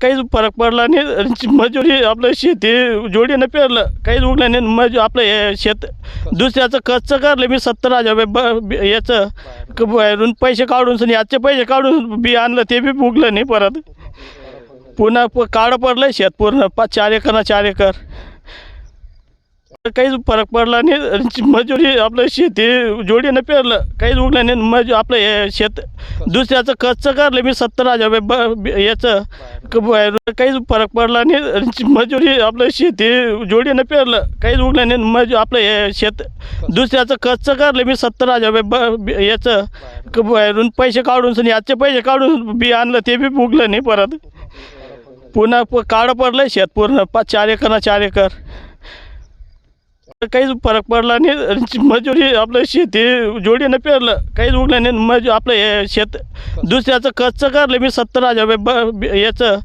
काहीच फरक पडला नाही. मजुरी आपलं शेती जोडीनं पेरलं काहीच उगलं नाही. मज आपलं हे शेत दुसऱ्याचं कच्चं करलं मी सत्तर हजार रुपये याचं बाहेरून पैसे काढून आजचे पैसे काढून बी आणलं ते बी उगलं नाही परत. पुन्हा प काळं पडलं शेत पूर्ण पाच चार एकर ना चार एकर. काहीच फरक पडला नाही. मजुरी आपलं शेती जोडीनं पेरलं काहीच उगलं नाही. मज आपलं हे शेत दुसऱ्याचं कच्चं करलं मी सत्तर हजार रुपये याचं काहीच फरक पडला नाही. मजुरी आपलं शेती जोडीनं पेरलं काहीच उगलं नाही. मज आपलं हे शेत दुसऱ्याचं कच्चं करलं मी सत्तर हजार रुपये याचं बाहेरून पैसे काढून आजचे पैसे काढून बी आणलं ते बी उगलं नाही परत. पुन्हा प काळं पडलं शेत पूर्ण पाच चार एकर ना चार एकर. काहीच फरक पडला नाही. मजुरी आपलं शेती जोडीनं पेरलं काहीच उगलं नाही. मज आपलं हे शेत दुसऱ्याचं कच्चं करलं मी सत्तर हजार याचं